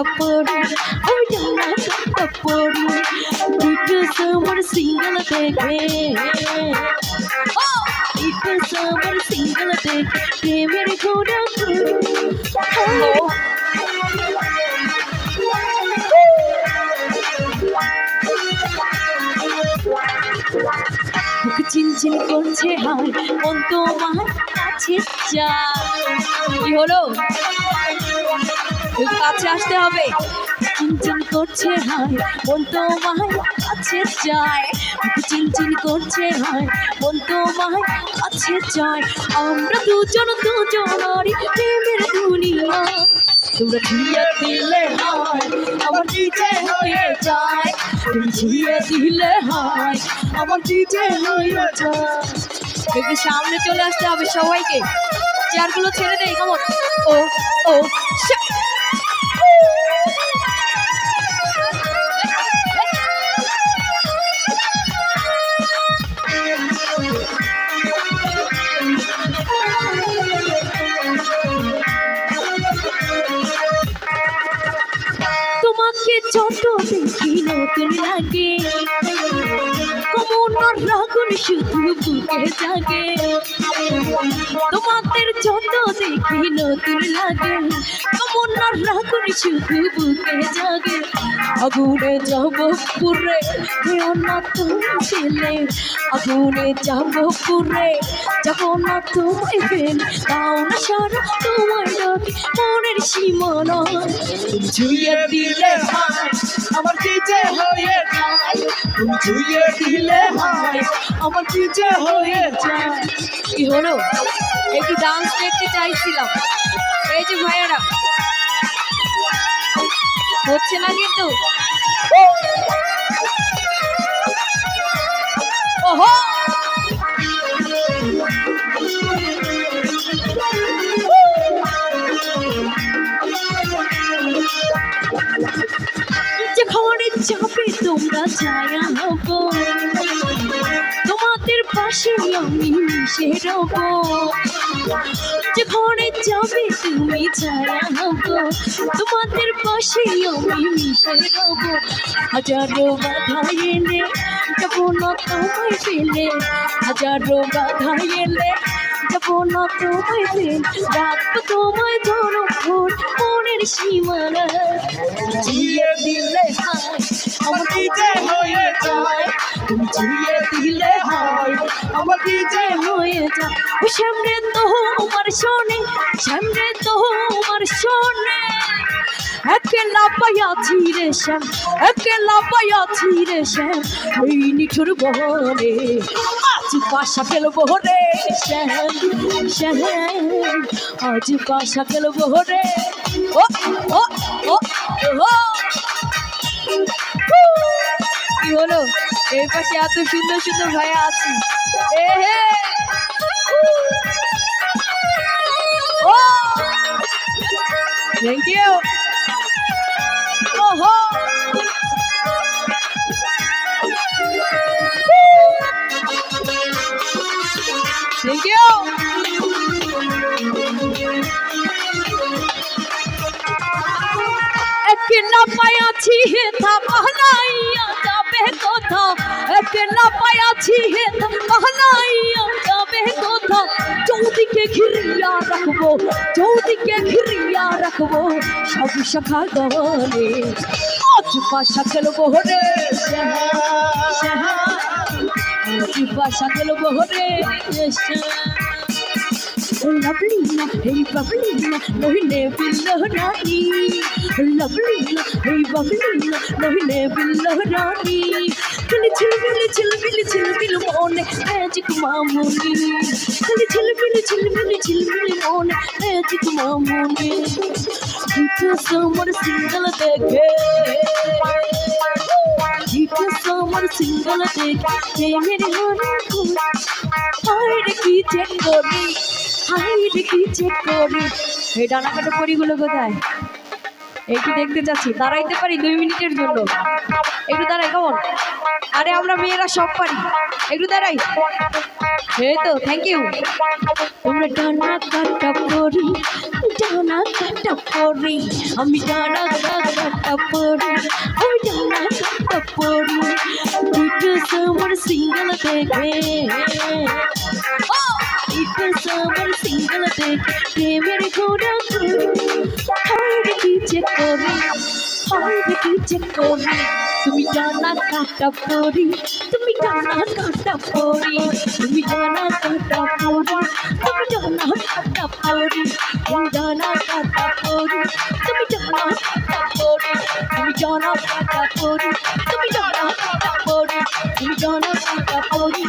কাটা পড়ি আমি ডানা কাটা পড়ি একটু আমার সিঙ্গল দেখে। একটু আমার সিঙ্গল দেখে, প্রেমের ঘোড়া চিনচিন করছে হায়, মন তোমার কাছে যা কি হলো? কাছে আসতে হবে। চিনচিন করছে হায় মন তোমার কাছে বুক চিনচিন করছে হায় মন তোমার কাছে যায় আমরা দুজন, দুজনারই প্রেমের দুনিয়া। তোমরা ঝিয়ে দিলে হয়, আমার নিজে হয়ে যায়। তুমি ঝিয়ে দিলে হয়, আমার নিজে হয়ে যায়। একটু সামনে চলে আসতে হবে সবাইকে। চেয়ারগুলো ছেড়ে দেয় কেমন? ও ও তোমাকে ছোট দেখি নতুন লাগে কোমর রাগুন শুধু বুকে জাগে। তোমাদের যত দেখি নতুন লাগে কমন রাগুন শুধু বুকে জাগে। আগুনে যাব পুরে কেউ না তুমি ছেলে। আগুনে যাব পুরে যাব না তুমি ফেল। তাও না সারা তোমার ডাকে মনের সীমানা। তুমি দিলে আমার কি যে হয়ে যায়? তুমি ছুঁয়ে দিলে হয় আমার কি যে হয়ে যায়? কি হলো? একটু ডান্স দেখতে চাইছিলাম। এই যে ভাইয়েরা। হচ্ছে না কিন্তু? ওহো! যাবে তোমরা ছায়া হব তোমাদের পাশে আমি মিশে রব। যে ঘরে যাবে তুমি ছায়া হব তোমাদের পাশে আমি মিশে রব। হাজারো বাধা এলে যাব না তোমায় ফেলে হাজারো বাধা এলে যাব না তোমায় ফেলে রাখব তোমায় ধরো ভোর। মনের সীমানা জিয়ে দিলে হয় আমার কি যে হয়ে যায় জিয়ে দিলে হয় আমার কি যে হয়ে যায় ও সামনে তো আমার শোনে সামনে তো আমার শোনে একলা পাইয়াছি রে শ্যাম একলা পাইয়াছি রে শ্যাম ওই নিঠুর বহরে বাসা ফেলব রে আজ বাসা ফেলব রে, ও ও ও ও। কি হলো? এই পাশে এত সুন্দর সুন্দর ভাইয়া আছি। এ, হে। ও। থ্যাংক ইউ ওহো। একলা পায়াছি হেথা পাহলাইয়া যাবে কোথা? একলা পায়াছি হেথা পাহলাইয়া যাবে কোথা? চৌদিকে ঘিরিয়া রাখব, চৌদিকে ঘিরিয়া রাখব সব শাখা গলে আজ পাশা খেলব রে আজ পাশা খেলব রে Lovelina, hey Babalina, নহলে বিল্লহরানি Lovelina, hey Babalina, নহলে বিল্লহরানি খালি ঝিলমিল ঝিলমিল ঝিলমিল মনে ম্যাজিক মামুনি খালি ঝিলমিল ঝিলমিল ঝিলমিল মনে ম্যাজিক মামুনি দুটো সমর সিঙ্গল দেখে দুটো সমর সিঙ্গল দেখে মেরে হরে হায় কি চেক করি হায় কি চেক করি। এই ডানা কাটা পরিগুলো কোথায়? একটু দেখতে চাচ্ছি, দাঁড়াইতে পারি দুই মিনিটের জন্য? একটু দাঁড়াই কেমন আরে, আমরা মেয়েরা সব পারি। একটু দাঁড়াই। এই তো থ্যাংক ইউ তোমরা ডানা কাটা পরি ডানা কাটা পরি। আমি ডানা কাটা পড়ি ওই ডানা কাটা পড়ি দুটো সামার সিঙ্গেল দেখে। দুটো সামার সিঙ্গেল দেখে প্রেমের ঘোড়া ঘুরি হয় রে কি যে করি হয় রে কি যে করি তুমি ডানা কাটা পড়ি তুমি ডানা কাটা পড়ি তুমি ডানা কাটা পড়ি তুমি ডানা কাটা পড়ি তুমি ডানা কাটা পড়ি তুমি ডানা কাটা পড়ি তুমি ডানা কাটা পড়ি তুমি ডানা কাটা পড়ি তুমি ডানা কাটা পড়ি